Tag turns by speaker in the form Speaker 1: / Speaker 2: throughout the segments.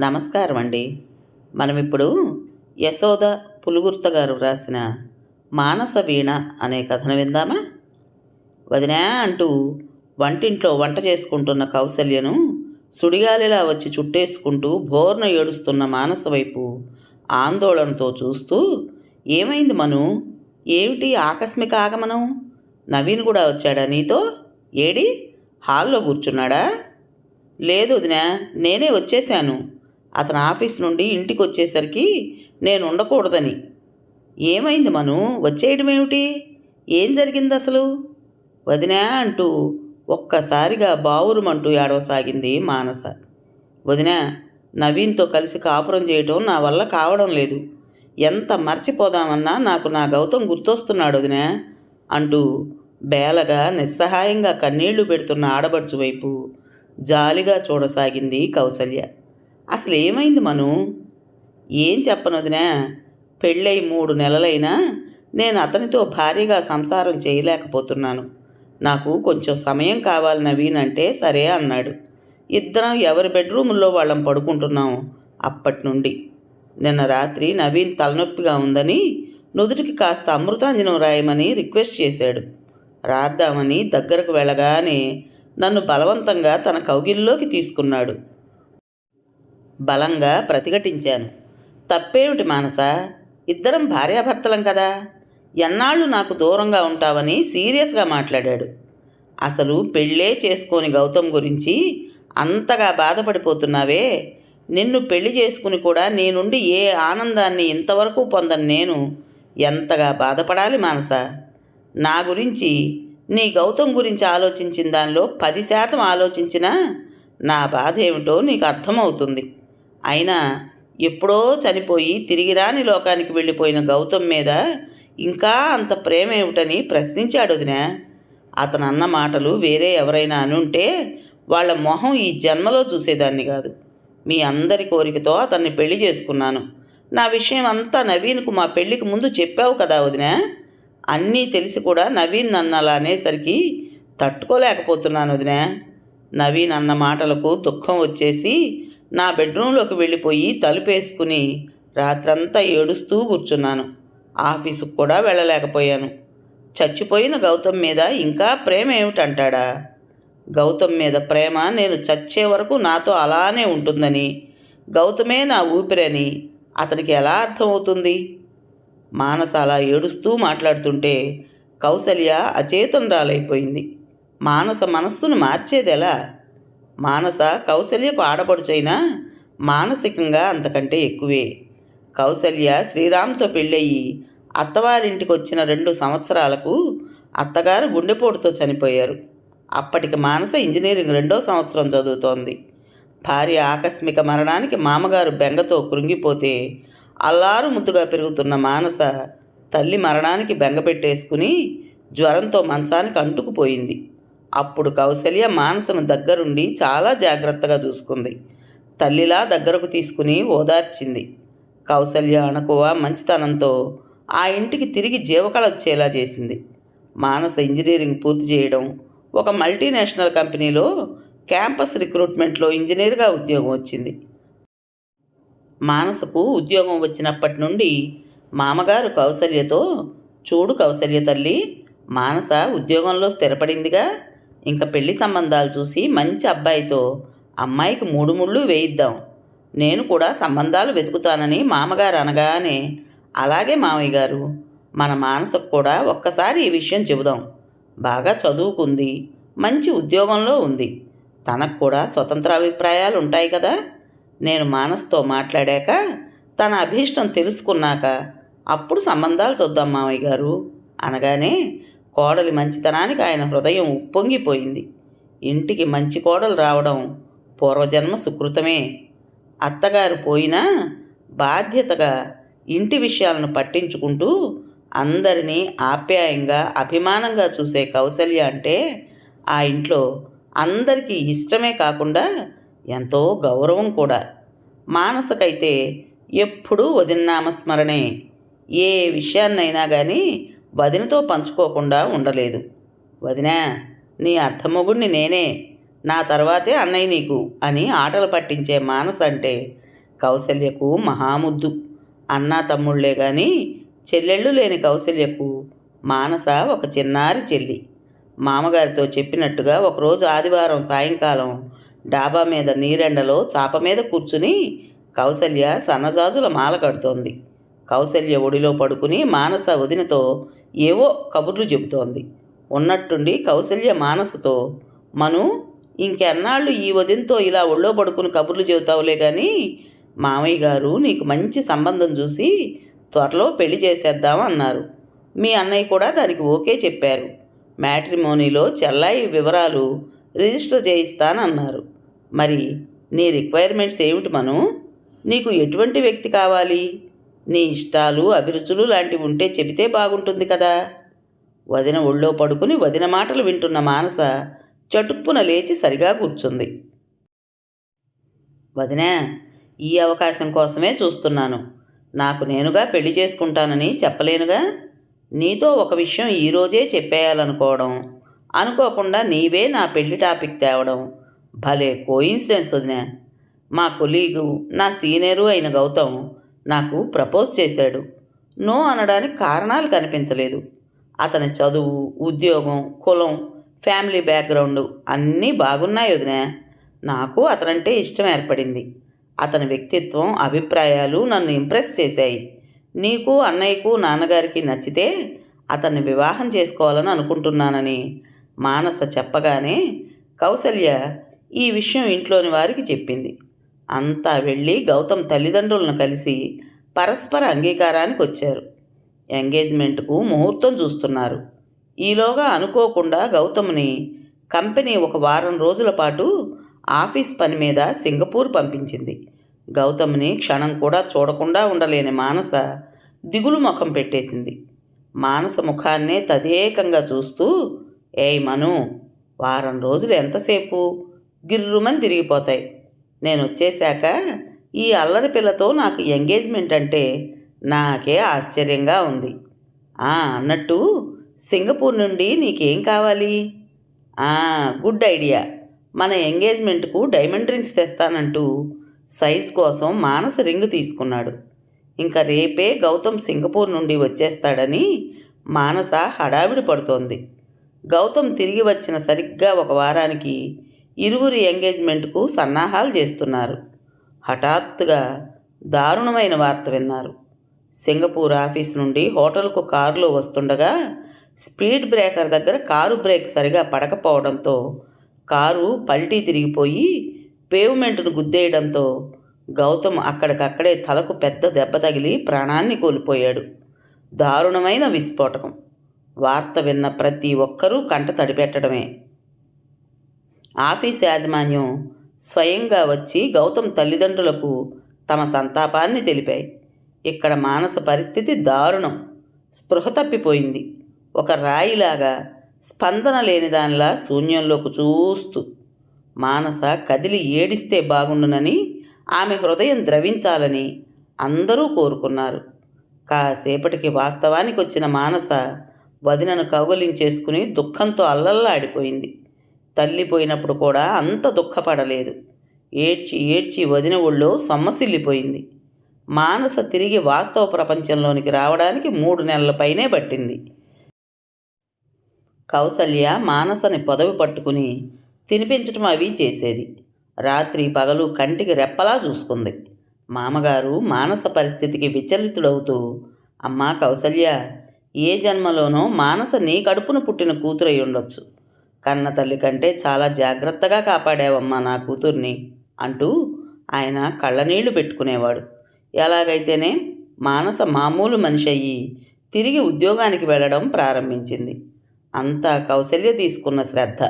Speaker 1: నమస్కారం అండి మనం ఇప్పుడు యశోద పులుగుర్త గారు రాసిన మానస వీణ అనే కథను విందామా? వదినా అంటూ వంటింట్లో వంట చేసుకుంటున్న కౌసల్యను సుడిగాలిలా వచ్చి చుట్టేసుకుంటూ బోర్న ఏడుస్తున్న మానస వైపు ఆందోళనతో చూస్తూ ఏమైంది మను? ఏమిటి ఆకస్మిక ఆగమనం? నవీన్ కూడా వచ్చాడా నీతో? ఏడి? హాల్లో కూర్చున్నాడా? లేదు వదినా నేనే వచ్చేశాను. అతను ఆఫీస్ నుండి ఇంటికి వచ్చేసరికి నేను ఉండకూడదని ఏమైంది మను? వచ్చేయడం ఏమిటి ఏం జరిగింది అసలు వదినా అంటూ ఒక్కసారిగా బావురుమంటూ ఏడవసాగింది మానస. వదినా నవీన్తో కలిసి కాపురం చేయటం నా వల్ల కావడం లేదు. ఎంత మర్చిపోదామన్నా నాకు నా గౌతమ్ గుర్తొస్తున్నాడు వదినా అంటూ బేలగా నిస్సహాయంగా కన్నీళ్ళు పెడుతున్న ఆడబడుచు వైపు జాలిగా చూడసాగింది కౌసల్య. అసలు ఏమైంది మను? ఏం చెప్పనొదినా? పెళ్ళై మూడు నెలలైనా నేను అతనితో భారీగా సంసారం చేయలేకపోతున్నాను. నాకు కొంచెం సమయం కావాలి నవీన్ అంటే సరే అన్నాడు. ఇద్దరం ఎవరి బెడ్రూముల్లో వాళ్ళం పడుకుంటున్నాం అప్పటి నుండి నిన్న రాత్రి నవీన్ తలనొప్పిగా ఉందని నుదుటికి కాస్త అమృతాంజనం రాయమని రిక్వెస్ట్ చేశాడు. రాద్దామని దగ్గరకు వెళ్ళగానే నన్ను బలవంతంగా తన కౌగిల్లోకి తీసుకున్నాడు. బలంగా ప్రతిఘటించాను. తప్పేమిటి మానస? ఇద్దరం భార్యాభర్తలం కదా. ఎన్నాళ్ళు నాకు దూరంగా ఉంటావని సీరియస్గా మాట్లాడాడు. అసలు పెళ్ళే చేసుకోని గౌతమ్ గురించి అంతగా బాధపడిపోతున్నావే. నిన్ను పెళ్ళి చేసుకుని కూడా నీ నుండి ఏ ఆనందాన్ని ఇంతవరకు పొందని నేను. ఎంతగా బాధపడాలి మానస? నా గురించి నీ గౌతమ్ గురించి ఆలోచించిన దానిలో పది శాతం ఆలోచించినా నా బాధ ఏమిటో నీకు అర్థమవుతుంది. అయినా ఎప్పుడో చనిపోయి తిరిగిరాని లోకానికి వెళ్ళిపోయిన గౌతమ్ మీద ఇంకా అంత ప్రేమ ఏమిటని ప్రశ్నించాడు వదినా. అతను అన్న మాటలు వేరే ఎవరైనా అనుంటే వాళ్ళ మొహం ఈ జన్మలో చూసేదాన్ని కాదు. మీ అందరి కోరికతో అతన్ని పెళ్ళి చేసుకున్నాను. నా విషయం అంతా నవీన్కు మా పెళ్ళికి ముందు చెప్పావు కదా వదినా. అన్నీ తెలిసి కూడా నవీన్ నన్ను అలా అనేసరికి తట్టుకోలేకపోతున్నాను వదినా. నవీన్ అన్న మాటలకు దుఃఖం వచ్చేసి నా బెడ్రూమ్లోకి వెళ్ళిపోయి తలుపేసుకుని రాత్రంతా ఏడుస్తూ కూర్చున్నాను. ఆఫీసుకు కూడా వెళ్ళలేకపోయాను. చచ్చిపోయిన గౌతమ్ మీద ఇంకా ప్రేమ ఏమిటంటాడా? గౌతమ్ మీద ప్రేమ నేను చచ్చే వరకు నాతో అలానే ఉంటుందని గౌతమే నా ఊపిరని అతనికి ఎలా అర్థమవుతుంది? మానస అలా ఏడుస్తూ మాట్లాడుతుంటే కౌసల్య అచేతనురాలైపోయింది మానస మనస్సును మార్చేదెలా? మానస కౌసల్యకు ఆడపడుచైనా మానసికంగా అంతకంటే ఎక్కువే. కౌసల్య శ్రీరామ్తో పెళ్ళయి అత్తవారింటికి వచ్చిన రెండు సంవత్సరాలకు అత్తగారు గుండెపోటుతో చనిపోయారు. అప్పటికి మానస ఇంజనీరింగ్ రెండో సంవత్సరం చదువుతోంది. భార్య ఆకస్మిక మరణానికి మామగారు బెంగతో కృంగిపోతే అల్లారు ముద్దుగా పెరుగుతున్న మానస తల్లి మరణానికి బెంగ పెట్టేసుకుని జ్వరంతో మంచానికి అంటుకుపోయింది. అప్పుడు కౌసల్య మానసను దగ్గరుండి చాలా జాగ్రత్తగా చూసుకుంది. తల్లిలా దగ్గరకు తీసుకుని ఓదార్చింది. కౌసల్య అణకువ మంచితనంతో ఆ ఇంటికి తిరిగి జీవకళ వచ్చేలా చేసింది. మానస ఇంజనీరింగ్ పూర్తి చేయడం ఒక మల్టీనేషనల్ కంపెనీలో క్యాంపస్ రిక్రూట్మెంట్లో ఇంజనీర్గా ఉద్యోగం వచ్చింది. మానసకు ఉద్యోగం వచ్చినప్పటి నుండి మామగారు కౌసల్యతో చూడు కౌసల్య తల్లి మానస ఉద్యోగంలో స్థిరపడిందిగా ఇంకా పెళ్ళి సంబంధాలు చూసి మంచి అబ్బాయితో అమ్మాయికి మూడు ముళ్ళు వేయిద్దాం. నేను కూడా సంబంధాలు వెతుకుతానని మామగారు అనగానే అలాగే మామయ్య గారు మన మానసకు కూడా ఒక్కసారి ఈ విషయం చెబుదాం. బాగా చదువుకుంది మంచి ఉద్యోగంలో ఉంది. తనకు కూడా స్వతంత్ర అభిప్రాయాలు ఉంటాయి కదా? నేను మానస్తో మాట్లాడాక తన అభీష్టం తెలుసుకున్నాక అప్పుడు సంబంధాలు చూద్దాం మామయ్య గారు. అనగానే కోడలి మంచితనానికి ఆయన హృదయం ఉప్పొంగిపోయింది. ఇంటికి మంచి కోడలు రావడం పూర్వజన్మ సుకృతమే. అత్తగారు పోయినా బాధ్యతగా ఇంటి విషయాలను పట్టించుకుంటూ అందరినీ ఆప్యాయంగా అభిమానంగా చూసే కౌశల్య అంటే ఆ ఇంట్లో అందరికీ ఇష్టమే కాకుండా ఎంతో గౌరవం కూడా. మానసకైతే ఎప్పుడూ వదినామస్మరణే ఏ విషయాన్నైనా కానీ వదినతో పంచుకోకుండా ఉండలేదు. వదినా నీ అర్థమొగుడిని నేనే నా తర్వాతే అన్నయ్య నీకు అని ఆటలు పట్టించే మానస అంటే కౌసల్యకు మహాముద్దు. అన్నా తమ్ముళ్ళే గాని చెల్లెళ్ళు లేని కౌసల్యకు మానస ఒక చిన్నారి చెల్లి. మామగారితో చెప్పినట్టుగా ఒకరోజు ఆదివారం సాయంకాలం డాబా మీద నీరెండలో చాప మీద కూర్చుని కౌసల్య సన్నజాజుల మాల కడుతోంది. కౌసల్య ఒడిలో పడుకుని మానస వదినతో ఏవో కబుర్లు చెబుతోంది. ఉన్నట్టుండి కౌసల్య మానసతో మను ఇంకెన్నాళ్ళు ఈ వదినతో ఇలా ఒళ్ళో పడుకుని కబుర్లు చెబుతావులే కానీ మామయ్య గారు నీకు మంచి సంబంధం చూసి త్వరలో పెళ్ళి చేసేద్దాం అన్నారు. మీ అన్నయ్య కూడా దానికి ఓకే చెప్పారు. మ్యాట్రిమోనీలో చెల్లాయి వివరాలు రిజిస్టర్ చేయిస్తానన్నారు. మరి నీ రిక్వైర్మెంట్స్ ఏమిటి మను? నీకు ఎటువంటి వ్యక్తి కావాలి? నీ ఇష్టాలు అభిరుచులు లాంటివి ఉంటే చెబితే బాగుంటుంది కదా. వదిన ఒళ్ళో పడుకుని వదిన మాటలు వింటున్న మానస చటుక్కున లేచి సరిగా కూర్చుంది. వదినా ఈ అవకాశం కోసమే చూస్తున్నాను. నాకు నేనుగా పెళ్ళి చేసుకుంటానని చెప్పలేనుగా? నీతో ఒక విషయం ఈరోజే చెప్పేయాలనుకోవడం అనుకోకుండా నీవే నా పెళ్ళి టాపిక్ తేవడం. భలే కోయిన్సిడెన్స్ వదినా. మా కొలీగు నా సీనియరు అయిన గౌతమ్ నాకు ప్రపోజ్ చేశాడు. నో అనడానికి కారణాలు కనిపించలేదు. అతని చదువు ఉద్యోగం కులం ఫ్యామిలీ బ్యాక్గ్రౌండ్ అన్నీ బాగున్నాయి వదినా. నాకు అతనంటే ఇష్టం ఏర్పడింది. అతని వ్యక్తిత్వం అభిప్రాయాలు నన్ను ఇంప్రెస్ చేశాయి. నీకు అన్నయ్యకు నాన్నగారికి నచ్చితే అతన్ని వివాహం చేసుకోవాలని అనుకుంటున్నానని మానస చెప్పగానే కౌసల్య ఈ విషయం ఇంట్లోని వారికి చెప్పింది. అంతా వెళ్ళి గౌతమ్ తల్లిదండ్రులను కలిసి పరస్పర అంగీకారానికి వచ్చారు. ఎంగేజ్మెంట్కు ముహూర్తం చూస్తున్నారు. ఈలోగా అనుకోకుండా గౌతమ్ని కంపెనీ ఒక వారం రోజుల పాటు ఆఫీస్ పని మీద సింగపూర్ పంపించింది. గౌతమ్ని క్షణం కూడా చూడకుండా ఉండలేని మానస దిగులు ముఖం పెట్టేసింది. మానస ముఖాన్నే తదేకంగా చూస్తూ ఏయ్ మను వారం రోజులు ఎంతసేపు? గిర్రుమని తిరిగిపోతాయి. నేను వచ్చేశాక ఈ అల్లరి పిల్లతో నాకు ఎంగేజ్మెంట్ అంటే నాకే ఆశ్చర్యంగా ఉంది. ఆ అన్నట్టు సింగపూర్ నుండి నీకేం కావాలి? ఆ గుడ్ ఐడియా. మన ఎంగేజ్మెంట్కు డైమండ్ రింగ్స్ తెస్తానంటూ సైజ్ కోసం మానస రింగ్ తీసుకున్నాడు. ఇంకా రేపే గౌతమ్ సింగపూర్ నుండి వచ్చేస్తాడని మానస హడావిడి పడుతోంది. గౌతమ్ తిరిగి వచ్చిన సరిగ్గా ఒక వారానికి ఇరువురి ఎంగేజ్మెంట్కు సన్నాహాలు చేస్తున్నారు. హఠాత్తుగా దారుణమైన వార్త విన్నారు. సింగపూర్ ఆఫీస్ నుండి హోటల్కు కారులో వస్తుండగా స్పీడ్ బ్రేకర్ దగ్గర కారు బ్రేక్ సరిగా పడకపోవడంతో కారు పల్టీ తిరిగిపోయి పేవ్మెంట్ను గుద్దేయడంతో గౌతమ్ అక్కడికక్కడే తలకు పెద్ద దెబ్బ తగిలి ప్రాణాన్ని కోల్పోయాడు. దారుణమైన విస్ఫోటకం. వార్త విన్న ప్రతి ఒక్కరూ కంట తడిపెట్టడమే. ఆఫీస్ యాజమాన్యం స్వయంగా వచ్చి గౌతమ్ తల్లిదండ్రులకు తమ సంతాపాన్ని తెలిపాయి. ఇక్కడ మానస పరిస్థితి దారుణం. స్పృహ తప్పిపోయింది. ఒక రాయిలాగా స్పందన లేని దానిలా శూన్యంలోకి చూస్తూ మానస కదిలి ఏడిస్తే బాగుండునని ఆమె హృదయం ద్రవించాలని అందరూ కోరుకున్నారు. కాసేపటికి వాస్తవానికి వచ్చిన మానస వదినను కౌగలించేసుకుని దుఃఖంతో అల్లల్లాడిపోయింది. తల్లిపోయినప్పుడు కూడా అంత దుఃఖపడలేదు. ఏడ్చి ఏడ్చి వదిన ఒళ్ళో సొమ్మసిల్లిపోయింది. మానస తిరిగి వాస్తవ ప్రపంచంలోనికి రావడానికి మూడు నెలల పైనే పట్టింది. కౌసల్య మానసని పొదవి పట్టుకుని తినిపించటం అవి చేసేది. రాత్రి పగలు కంటికి రెప్పలా చూసుకుంది. మామగారు మానస పరిస్థితికి విచలితుడవుతూ అమ్మా కౌసల్య ఏ జన్మలోనో మానస నీ కడుపున పుట్టిన కూతురై ఉండొచ్చు. కన్న తల్లి కంటే చాలా జాగ్రత్తగా కాపాడావమ్మా నా కూతుర్ని అంటూ ఆయన కళ్ళనీళ్ళు పెట్టుకునేవాడు. ఎలాగైతేనే మానస మామూలు మనిషి అయ్యి తిరిగి ఉద్యోగానికి వెళ్ళడం ప్రారంభించింది. అంతా కౌశల్య తీసుకున్న శ్రద్ధ.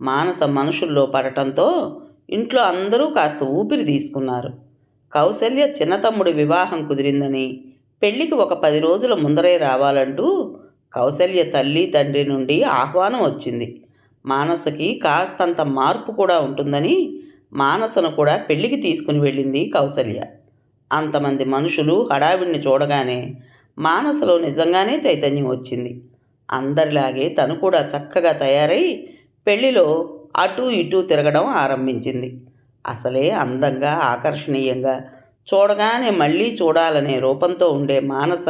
Speaker 1: మానస మనుషుల్లో పడటంతో ఇంట్లో అందరూ కాస్త ఊపిరి తీసుకున్నారు. కౌశల్య చిన్నతమ్ముడి వివాహం కుదిరిందని పెళ్ళికి ఒక పది రోజుల ముందరే రావాలంటూ కౌశల్య తల్లి తండ్రి నుండి ఆహ్వానం వచ్చింది. మానసకి కాస్తంత మార్పు కూడా ఉంటుందని మానసను కూడా పెళ్ళికి తీసుకుని వెళ్ళింది కౌసల్య. అంతమంది మనుషులు హడావిడిని చూడగానే మానసలో నిజంగానే చైతన్యం వచ్చింది. అందరిలాగే తను కూడా చక్కగా తయారై పెళ్ళిలో అటూ ఇటూ తిరగడం ఆరంభించింది. అసలే అందంగా ఆకర్షణీయంగా చూడగానే మళ్ళీ చూడాలనే రూపంతో ఉండే మానస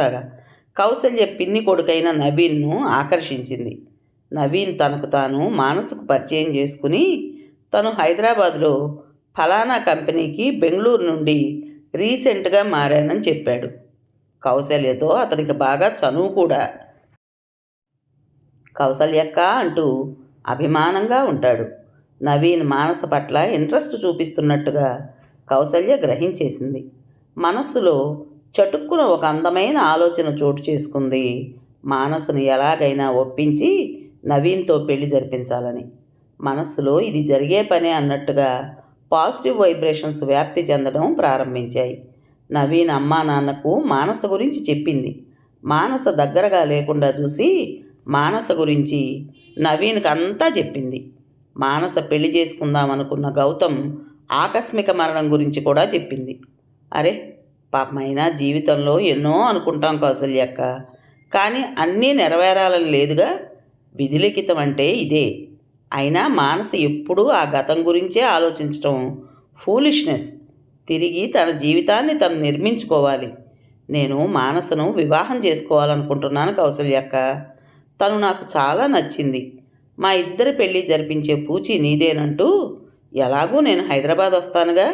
Speaker 1: కౌసల్య పిన్ని కొడుకైన నవీన్ను ఆకర్షించింది. నవీన్ తనకు తాను మానసుకు పరిచయం చేసుకుని తను హైదరాబాద్లో ఫలానా కంపెనీకి బెంగళూరు నుండి రీసెంట్గా మారానని చెప్పాడు. కౌసల్యతో అతనికి బాగా చనువు కూడా. కౌశల్యక్క అంటూ అభిమానంగా ఉంటాడు. నవీన్ మానస పట్ల ఇంట్రెస్ట్ చూపిస్తున్నట్టుగా కౌసల్య గ్రహించేసింది. మనస్సులో చటుక్కున ఒక అందమైన ఆలోచన చోటు చేసుకుంది. మానసును ఎలాగైనా ఒప్పించి నవీన్తో పెళ్ళి జరిపించాలని. మనస్సులో ఇది జరిగే పనే అన్నట్టుగా పాజిటివ్ వైబ్రేషన్స్ వ్యాప్తి చెందడం ప్రారంభించాయి. నవీన్ అమ్మా నాన్నకు మానస గురించి చెప్పింది. మానస దగ్గరగా లేకుండా చూసి మానస గురించి నవీన్కి అంతా చెప్పింది. మానస పెళ్ళి చేసుకుందాం అనుకున్న గౌతమ్ ఆకస్మిక మరణం గురించి కూడా చెప్పింది. అరే పాపమైనా జీవితంలో ఎన్నో అనుకుంటాం కౌసల్యక్క. కానీ అన్నీ నెరవేరాలని లేదుగా. విధిలిఖితం అంటే ఇదే. అయినా మానస ఎప్పుడూ ఆ గతం గురించే ఆలోచించటం ఫూలిష్నెస్. తిరిగి తన జీవితాన్ని తను నిర్మించుకోవాలి. నేను మానసను వివాహం చేసుకోవాలనుకుంటున్నాను కౌసల్యక్క తను నాకు చాలా నచ్చింది. మా ఇద్దరి పెళ్ళి జరిపించే పూచి నీదేనంటూ ఎలాగూ నేను హైదరాబాద్ వస్తానుగా?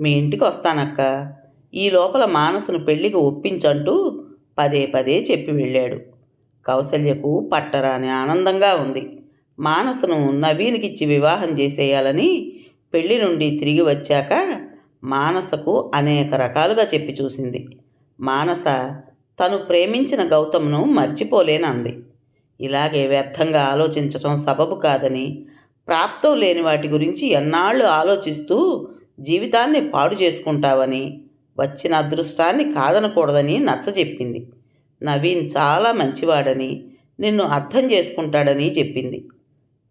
Speaker 1: మీ ఇంటికి వస్తానక్క. ఈ లోపల మానసును పెళ్ళికి ఒప్పించంటూ పదే పదే చెప్పి వెళ్ళాడు. కౌసల్యకు పట్టరాని ఆనందంగా ఉంది. మానసను నవీన్కిచ్చి వివాహం చేసేయాలని పెళ్ళి నుండి తిరిగి వచ్చాక మానసకు అనేక రకాలుగా చెప్పి చూసింది. మానస తను ప్రేమించిన గౌతమ్ను మర్చిపోలేనంది. ఇలాగే వ్యర్థంగా ఆలోచించటం సబబు కాదని ప్రాప్తం లేని వాటి గురించి ఎన్నాళ్ళు ఆలోచిస్తూ జీవితాన్ని పాడు చేసుకుంటావని వచ్చిన అదృష్టాన్ని కాదనకూడదని నచ్చజెప్పింది. నవీన్ చాలా మంచివాడని నిన్ను అర్థం చేసుకుంటాడని చెప్పింది.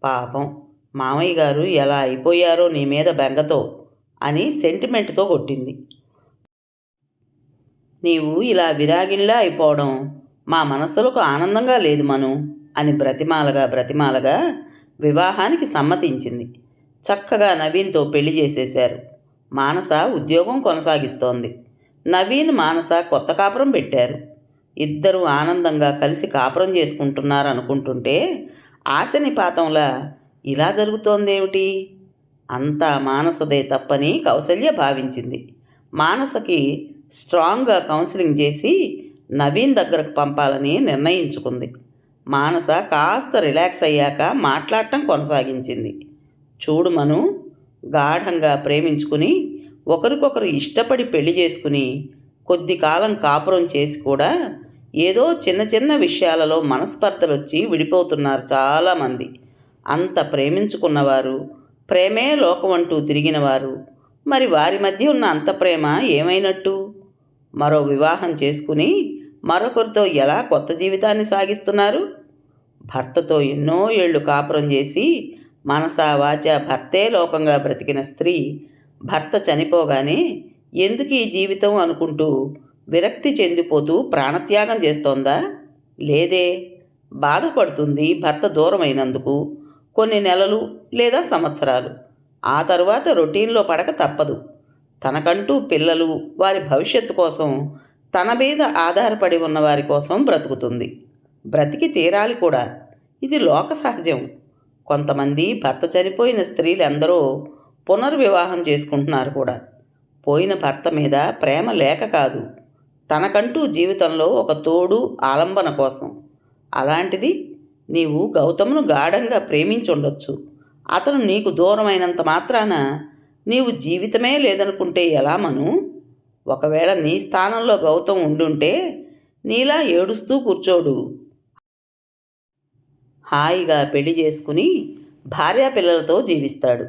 Speaker 1: పాపం మామయ్య గారు ఎలా అయిపోయారో నీ మీద బెంగతో అని సెంటిమెంట్తో కొట్టింది. నీవు ఇలా విరాగిల్లా అయిపోవడం మా మనస్సులకు ఆనందంగా లేదు మను అని బ్రతిమాలగా బ్రతిమాలగా వివాహానికి సమ్మతించింది. చక్కగా నవీన్తో పెళ్ళి చేసేశారు. మానస ఉద్యోగం కొనసాగిస్తోంది. నవీన్ మానస కొత్త కాపురం పెట్టారు. ఇద్దరూ ఆనందంగా కలిసి కాపురం చేసుకుంటున్నారు అనుకుంటుంటే ఆశనిపాతంలా ఇలా జరుగుతోందేమిటి? అంతా మానసదే తప్పని కౌసల్య భావించింది. మానసకి స్ట్రాంగ్గా కౌన్సిలింగ్ చేసి నవీన్ దగ్గరకు పంపాలని నిర్ణయించుకుంది. మానస కాస్త రిలాక్స్ అయ్యాక మాట్లాడటం కొనసాగించింది. చూడు మను గాఢంగా ప్రేమించుకుని ఒకరికొకరు ఇష్టపడి పెళ్ళి చేసుకుని కొద్ది కాలం కాపురం చేసి కూడా ఏదో చిన్న చిన్న విషయాలలో మనస్పర్ధలు వచ్చి విడిపోతున్నారు చాలామంది. అంత ప్రేమించుకున్నవారు ప్రేమే లోకం అంటూ తిరిగినవారు. మరి వారి మధ్య ఉన్న అంత ప్రేమ ఏమైనట్టు? మరో వివాహం చేసుకుని మరొకరితో ఎలా కొత్త జీవితాన్ని సాగిస్తున్నారు? భర్తతో ఎన్నో ఏళ్ళు కాపురం చేసి మనసా వాచ భర్తే లోకంగా బ్రతికిన స్త్రీ భర్త చనిపోగానే ఎందుకు ఈ జీవితం అనుకుంటూ విరక్తి చెందిపోతూ ప్రాణత్యాగం చేస్తోందా? లేదే. బాధపడుతుంది భర్త దూరమైనందుకు కొన్ని నెలలు లేదా సంవత్సరాలు. ఆ తరువాత రొటీన్లో పడక తప్పదు. తనకంటూ పిల్లలు వారి భవిష్యత్తు కోసం తన మీద ఆధారపడి ఉన్న వారి కోసం బ్రతుకుతుంది. బ్రతికి తీరాలి కూడా. ఇది లోక సహజం. కొంతమంది భర్త చనిపోయిన స్త్రీలు ఎందరో పునర్వివాహం చేసుకుంటున్నారు కూడా. పోయిన భర్త మీద ప్రేమ లేక కాదు. తనకంటూ జీవితంలో ఒక తోడు ఆలంబన కోసం. అలాంటిది నీవు గౌతమును గాఢంగా ప్రేమించుండొచ్చు. అతను నీకు దూరమైనంత మాత్రాన నీవు జీవితమే లేదనుకుంటే ఎలా మను? ఒకవేళ నీ స్థానంలో గౌతమ్ ఉండుంటే నీలా ఏడుస్తూ కూర్చోడు. హాయిగా పెళ్ళి చేసుకుని భార్యా పిల్లలతో జీవిస్తాడు.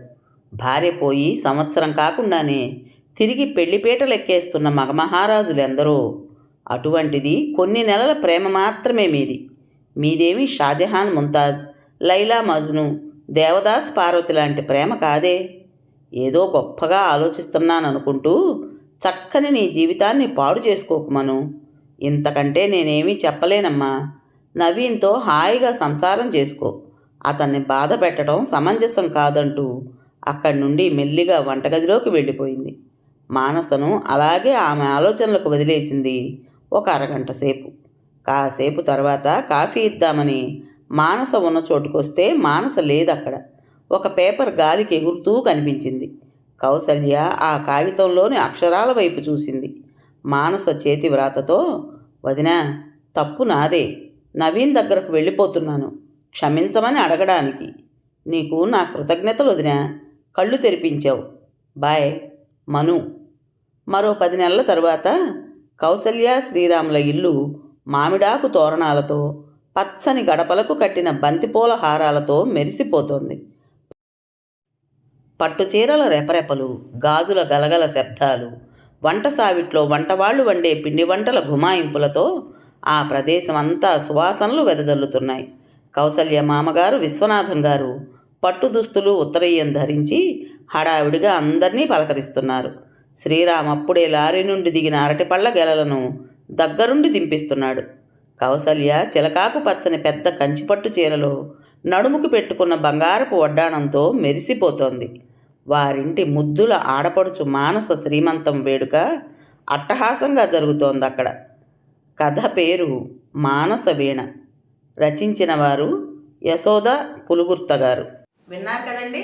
Speaker 1: భార్య పోయి సంవత్సరం కాకుండానే తిరిగి పెళ్ళిపీటలెక్కేస్తున్న ఎక్కేస్తున్న ఎందరో అటువంటిది కొన్ని నెలల ప్రేమ మాత్రమే మీది. మీదేమి షాజహాన్ ముంతాజ్ లైలా మజ్ను దేవదాస్ పార్వతి లాంటి ప్రేమ కాదే. ఏదో గొప్పగా ఆలోచిస్తున్నాననుకుంటూ చక్కని నీ జీవితాన్ని పాడు చేసుకోకుమను ఇంతకంటే నేనేమీ చెప్పలేనమ్మా. నవీన్తో హాయిగా సంసారం చేసుకో. అతన్ని బాధ పెట్టడం సమంజసం కాదంటూ అక్కడి నుండి మెల్లిగా వంటగదిలోకి వెళ్ళిపోయింది. మానసను అలాగే ఆమె ఆలోచనలకు వదిలేసింది ఒక అరగంట సేపు. కాసేపు తర్వాత కాఫీ ఇద్దామని మానస ఉన్న చోటుకొస్తే మానస లేదు అక్కడ ఒక పేపర్ గాలికి ఎగురుతూ కనిపించింది. కౌసల్య ఆ కాగితంలోని అక్షరాల వైపు చూసింది. మానస చేతి వ్రాతతో వదినా తప్పు నాదే. నవీన్ దగ్గరకు వెళ్ళిపోతున్నాను. క్షమించమని అడగడానికి. నీకు నా కృతజ్ఞతలు వదినా. కళ్ళు తెరిపించావు. బాయ్. మను. మరో పది నెలల తరువాత కౌసల్య శ్రీరాముల ఇల్లు మామిడాకు తోరణాలతో పచ్చని గడపలకు కట్టిన బంతిపూల హారాలతో మెరిసిపోతోంది. పట్టుచీరల రెపరెపలు గాజుల గలగల శబ్దాలు వంట సావిట్లో వంటవాళ్ళు వండే పిండి వంటల గుమాయింపులతో ఆ ప్రదేశం అంతా సువాసనలు వెదజల్లుతున్నాయి. కౌసల్య మామగారు విశ్వనాథం గారు పట్టు దుస్తులు ఉత్తరయ్యం ధరించి హడావిడిగా అందరినీ పలకరిస్తున్నారు. శ్రీరామ్ అప్పుడే లారీ నుండి దిగిన అరటిపళ్ళ గెలలను దగ్గరుండి దింపిస్తున్నాడు. కౌసల్య చిలకాకు పచ్చని పెద్ద కంచిపట్టు చీరలో నడుముకు పెట్టుకున్న బంగారపు వడ్డాణంతో మెరిసిపోతోంది. వారింటి ముద్దుల ఆడపడుచు మానస శ్రీమంతం వేడుక అట్టహాసంగా జరుగుతోంది అక్కడ కథ పేరు మానస వీణ. రచించిన వారు యశోద పులుగుర్త గారు విన్నారు కదండి?